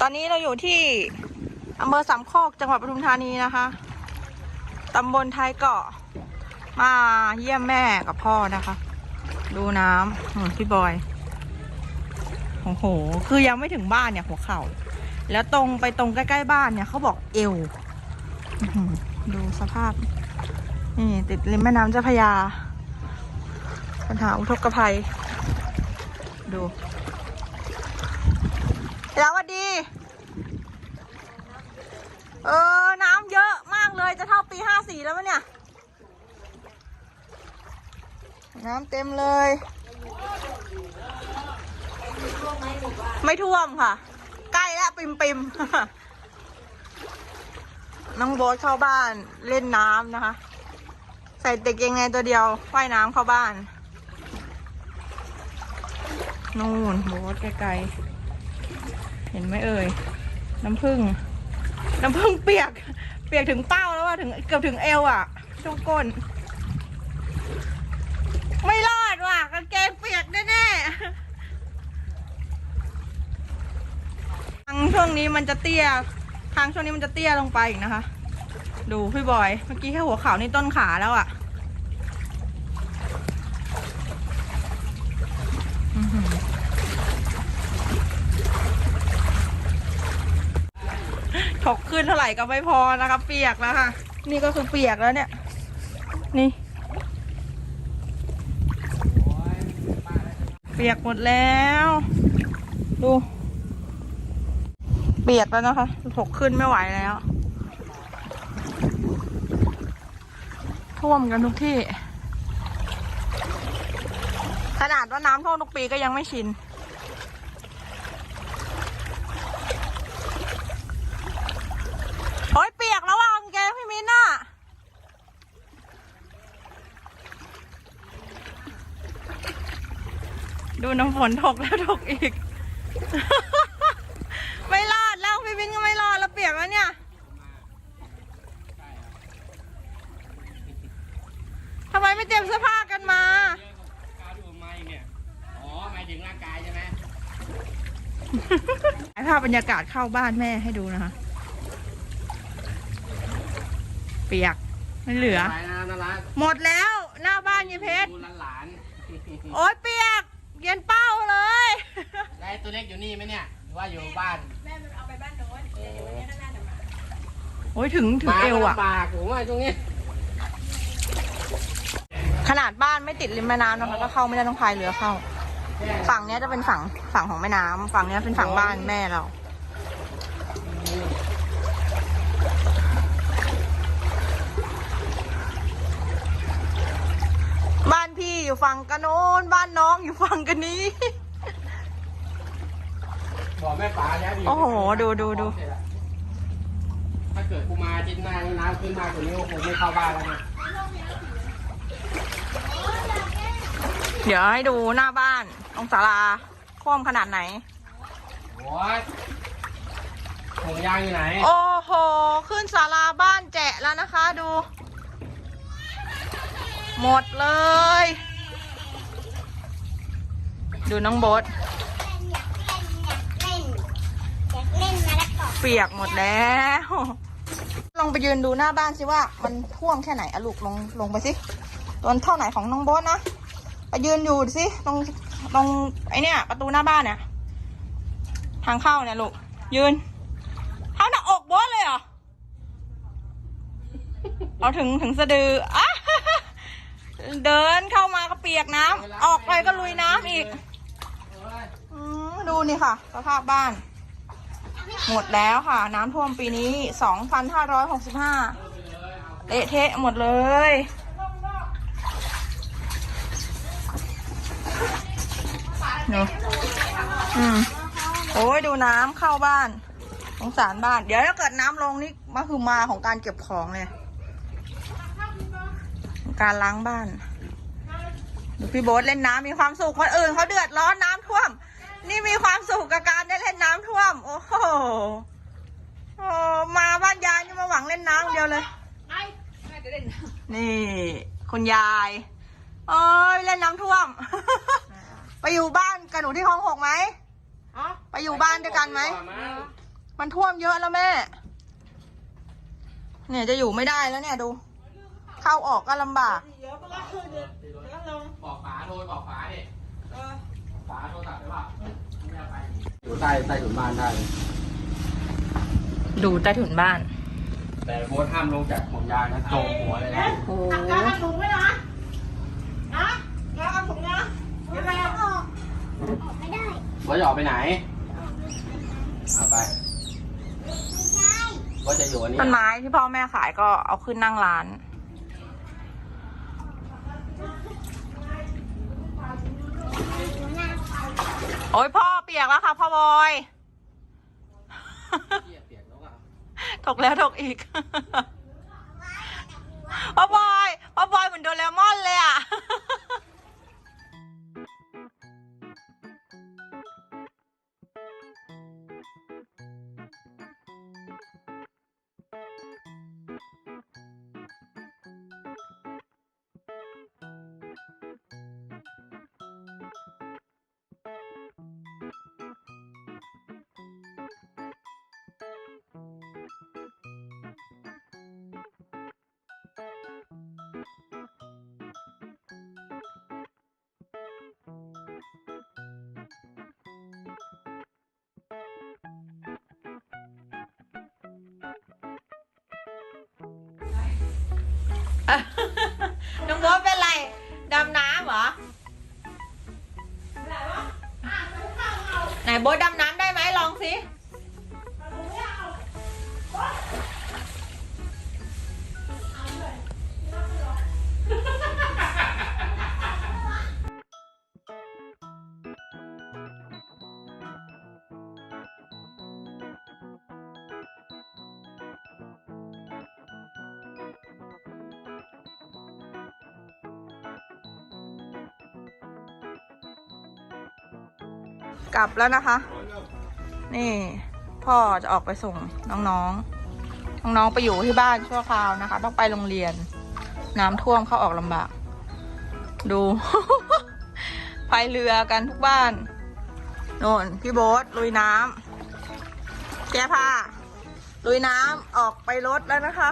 ตอนนี้เราอยู่ที่อำเภอสามโคกจังหวัดปทุมธานีนะคะตำบลท้ายเกาะ มาเยี่ยมแม่กับพ่อนะคะ ดูน้ำพี่บอย โอ้โห คือยังไม่ถึงบ้านเนี่ยหัวเข่า แล้วตรงไปตรงใกล้ๆบ้านเนี่ยเขาบอกเอว ดูสภาพ นี่ติดริมแม่น้ำเจ้าพระยา ปัญหาอุทกภัย ดู แล้ววัสดี เออ น้ำเยอะมากเลยจะเท่าปีห้าสี่แล้วมั้ยเนี่ย น้ำเต็มเลย ไม่ท่วมค่ะ ใกล้แล้วปิมปิมน้องโบ๊ทเข้าบ้านเล่นน้ำนะคะ ใส่เด็กยังไงตัวเดียวว่ายน้ำเข้าบ้าน นู่นโบ๊ทไกลๆ เห็นไหมเอ่ย น้ำผึ้ง น้ำผึ้งเปียก เปียกถึงเป้าแล้วว่าถึงเกือบถึงเอวอะช่วงก้น ไม่รอดว่ะกางเกงเปียกแน่ๆทางช่วงนี้มันจะเตี้ย ทางช่วงนี้มันจะเตี้ยลงไปอีกนะคะ ดูพี่บอย เมื่อกี้แค่หัวเข่านี่ต้นขาแล้วอะ่ะอื้อหือ ถกขึ้นเท่าไหร่ก็ไม่พอนะคะเปียกแล้วค่ะ นี่ก็คือเปียกแล้วเนี่ย นี่ เปียกหมดแล้ว ดู เปียกแล้วนะคะถกขึ้นไม่ไหวแล้วท่วมกันทุกที่ ขนาดว่าน้ำท่วมทุกปีก็ยังไม่ชิน โอ้ยเปียกแล้วว่ะกางเกงพี่มิ้นน่ะ ดูน้ำฝนถกแล้วถกอีก ไม่รอดแล้วพี่มิ้นก็ไม่รอดแล้วเปียกแล้วเนี่ย ทำไมไม่เตรียมเสื้อผ้ากันมากาวดูไม่เนี่ยอ๋อหมายถึงร่างกายใช่ไหมถ่ายภาพบรรยากาศเข้าบ้านแม่ให้ดูนะคะ เปียกไม่เหลือไปนะน่ารักหมดแล้วหน้าบ้านยายเพชรดูหลานโอ๊ยเปียก เย็นเป้าเลยๆได้ตัวเล็กอยู่นี่ไหมเนี่ย หรือว่าอยู่บ้านโอ้ยถึงถึงเอวอะมาก็ลำบากผมว่าตรงนี้ ขนาดบ้านไม่ติดริมแม่น้ำนะคะก็เข้าไม่ได้ต้องพายเรือเข้า ฝั่งเนี้ยจะเป็นฝั่งฝั่งของแม่น้ำฝั่งเนี้ยเป็นฝั่งบ้านแม่เรา บ้าน พี่อยู่ฝั่งกันโน้นบ้านน้องอยู่ฝั่งกันนี้ บอกแม่ป๋าแล้วดิโอ้โหดูดูดู ถ้าเกิดกูมาจิ้นหน้าน้ำขึ้นมากกว่านี้ก็คงไม่เข้าบ้านแล้วนะเดี๋ยวให้ดูหน้าบ้านตรงศาลาคว่ำขนาดไหน โอ้ยถุงยางอยู่ไหน โอ้โห ขึ้นศาลาบ้านแจะแล้วนะคะ ดู หมดเลย ดูน้องโบ๊ทอยากเล่นอยากเล่นอยากเล่นมาแล้วก็เปียกหมดแล้ว ลองไปยืนดูหน้าบ้านสิว่า มันท่วมแค่ไหนอะลูกลงลงไปสิตัวเท่าไหนของน้องโบ๊ทนะไปยืนอยู่สิตรงตรงไอเนี่ย ประตูหน้าบ้านเนี่ยทางเข้าเนี่ยลูกยืนเท่าหน้าอกโบ๊ทเลยเหรอเอาถึงถึงสะดืออะ เดินเข้ามาก็เปียกน้ำออกไปก็ลุยน้ำอีกอืมดูนี่ค่ะ สภาพบ้าน หมดแล้วค่ะ น้ำท่วมปีนี้ 2,565เละเทะหมดเลย ดูอืมโอ้ยดูน้ำเข้าบ้าน สงสารบ้าน เดี๋ยวถ้าเกิดน้ำลงนี่มาคือมาของการเก็บของเลย การล้างบ้านดูพี่โบ๊ทเล่นน้ำมีความสุขคนอื่นเขาเดือดร้อนน้ำท่วม นี่มีความสุขกับการได้เล่นน้ำท่วม โอ้โหโอ้มาบ้านยายนี่มาหวังเล่นน้ำอย่างเดียวเลยนี่ คุณยายเอ้ยเล่นน้ำท่วม ไปอยู่บ้านกับหนูที่คลองหกไหมไปอยู่บ้านด้วยกันไหมมันท่วมเยอะแล้วแม่ เนี่ยจะอยู่ไม่ได้แล้วเนี่ยดู เข้าออกก็ลำบากบอกฝาโทรบอกฝาดิฝาโทรศัพท์ได้ป่ะไม่เอาไปอยู่ใต้ใต้ถุนบ้านได้ ดูใต้ถุนบ้าน แต่โบทห้ามลงจากห่วงยางนะโจมหัวเลยนะโอ้โหถุงไว้นะนะแล้วเอาถุงนะเดี๋ยวเราออกออกไม่ได้โบทจะออกไปไหนเอาไปไม่ใช่ โบทจะอยู่อันนี้ต้นไม้ที่พ่อแม่ขายก็เอาขึ้นนั่งร้าน โอ้ยพ่อเปียกแล้วค่ะพ่อบอยถกแล้วถกอีกพ่อบอยพ่อบอยเหมือนโดเรมอนเลยอะ น้องโบ๊ทเป็นไรดำน้ำเหรอไหนโบ๊ทดำน้ำได้ไหมลองสิ กลับแล้วนะคะ นี่ พ่อจะออกไปส่งน้องๆ น้องๆไปอยู่ที่บ้านชั่วคราวนะคะ ต้องไปโรงเรียน น้ำท่วมเข้าออกลำบาก ดูพายเรือกันทุกบ้านโน่นพี่โบ๊ทลุยน้ำแก้ผ้าลุยน้ำออกไปรถแล้วนะคะ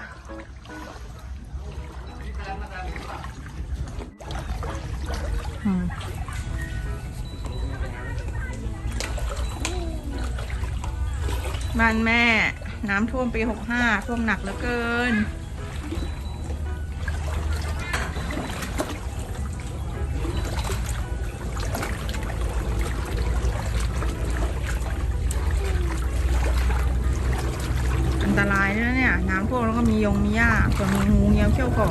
อืม บ้านแม่ น้ำท่วมปีหกห้าท่วมหนักเหลือเกิน อันตรายนะเนี่ย น้ำท่วมแล้วก็มียงมีหญ้าส่วนมีงูเงี้ยวเขี้ยวขอ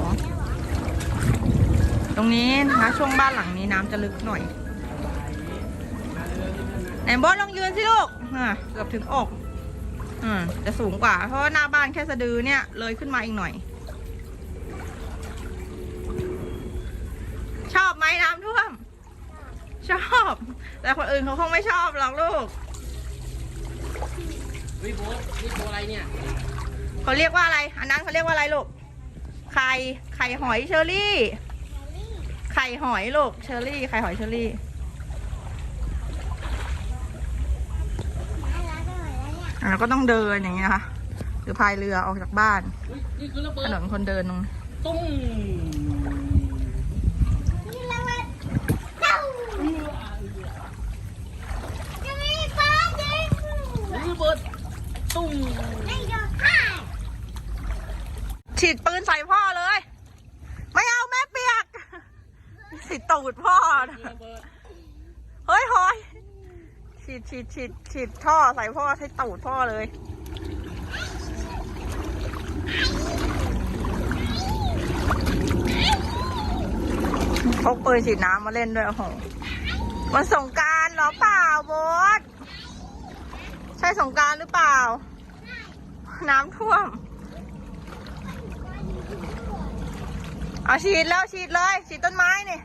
ตรงนี้นะคะช่วงบ้านหลังนี้น้ำจะลึกหน่อยไหนบอสลองยืนสิลูกอะเกือบถึงอก อืมจะสูงกว่า เพราะว่าหน้าบ้านแค่สะดือเนี่ย เลยขึ้นมาอีกหน่อย ชอบไหมน้ำท่วม ชอบ แต่คนอื่นเขาคงไม่ชอบหรอกลูกเฮ้ยโบทนี่ตัวอะไรเนี่ยเขาเรียกว่าอะไร อันนั้นเขาเรียกว่าอะไรลูก ไข่ ไข่หอยเชอรี่ ไข่หอยลูก เชอรี่ ไข่หอยเชอรี่ น่ารักหน่อยแล้ว เนี่ยอะเราก็ต้องเดินอย่างนี้นะคะหรือพายเรือออกจากบ้านเฮ้ยนี่คือระเบิถดนนคนเดินตรงตุ้มนี่เรามาเต้าจะไม่ฟ้าเจ๊งระเบิดตุ้มไม่ยอมฆ่าฉีดปืนใส่พ่อเลย ไม่เอาแม่เปียกสิตูดพ่อนะระเบิดเฮ้ยหอย ฉีดฉีดฉีดฉีดท่อใส่พ่อใส่ตูดพ่อเลย พกปืนฉีดน้ำมาเล่นด้วยโอ้โหมันสงการหรอเปล่าโบสใช่สงการหรือเปล่า น้ำท่วม เอาฉีดแล้วฉีดเลย ฉีดต้นไม้นี่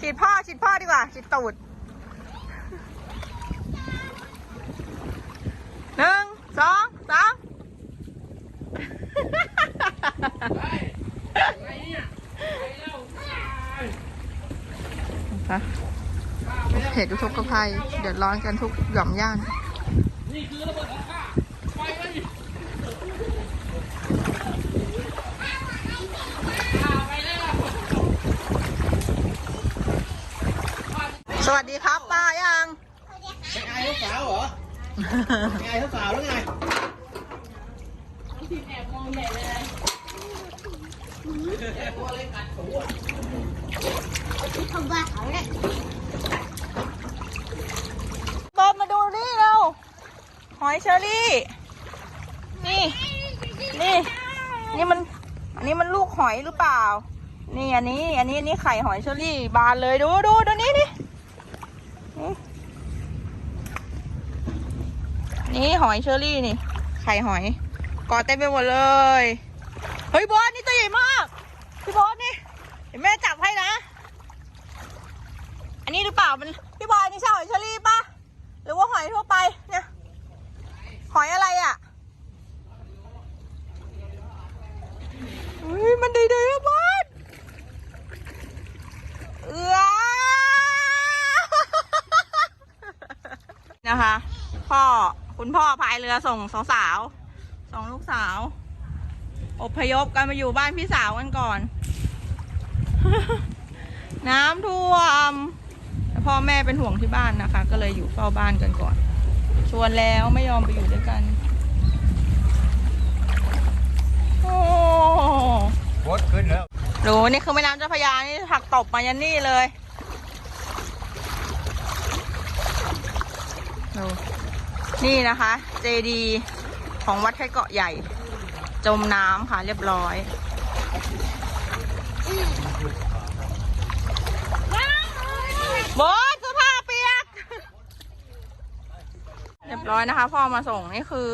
ฉีดพ่อฉีดพ่อดีกว่าฉีดตูด หนึ่งสองสามไงเนี่ยไปแล้วค่ะเหตุอุทกภัยเดือดร้อนกันทุกหย่อมย่านนนี่คือระเบิดของข้าไปเลยข้าไปแล้วสวัสดีครับป้ายัง เป็นไงลูกสาวเห รอเป็นไงลูกสาวหรือไงโบมาดูนี่เร็วหอยเชอรี่ นี่ นี่ นี่มัน อันนี้มันลูกหอยหรือเปล่า นี่อันนี้ อันนี้อันนี้ไข่หอยเชอรี่บานเลยดูดูดูนี่นี่นี่ นี่หอยเชอรี่นี่ ไข่หอยกอเต็มไปหมดเลย เฮ้ยบอสนี่ตัวใหญ่มากพี่บอสนี่เดี๋ยวแม่จับให้นะ อันนี้หรือเปล่ามันพี่บอยนี่ใช่หอยเชอรี่ปะหรือว่าหอยทั่วไปเนี่ยหอยอะไรอะเฮ้ยมันดีดีๆอบอสเอือนะคะพ่อ คุณพ่อพายเรือส่งสองสาวสองลูกสาวอพยพกันมาอยู่บ้านพี่สาวกันก่อน น้ำท่วมพ่อแม่เป็นห่วงที่บ้านนะคะ ก็เลยอยู่เฝ้าบ้านกันก่อน ชวนแล้วไม่ยอมไปอยู่ด้วยกัน โอ้รถขึ้นแล้วโหนี่คือแม่น้ำเจ้าพระยานี่ผักตบมายันนี่เลยดู นี่นะคะ เจดีของวัดไทยเกาะใหญ่ จมน้ำค่ะเรียบร้อยบอสเสื้อผ้าเปียก เรียบร้อยนะคะ พ่อมาส่งนี่คือ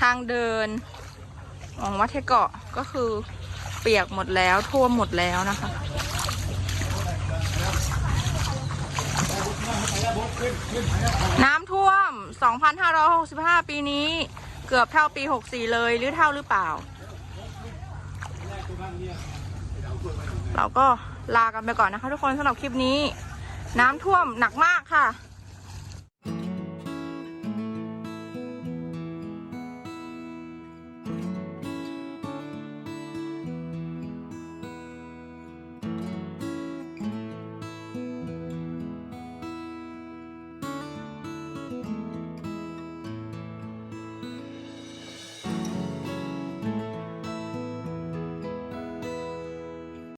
ทางเดิน ของวัดเทเกาะก็คือเปียกหมดแล้วท่วมหมดแล้วนะคะน้ำท่วม 2,565 ปีนี้ เกือบเท่าปี 64 เลยหรือเท่าหรือเปล่า เราก็ลากันไปก่อนนะคะทุกคนสำหรับคลิปนี้ น้ำท่วมหนักมากค่ะ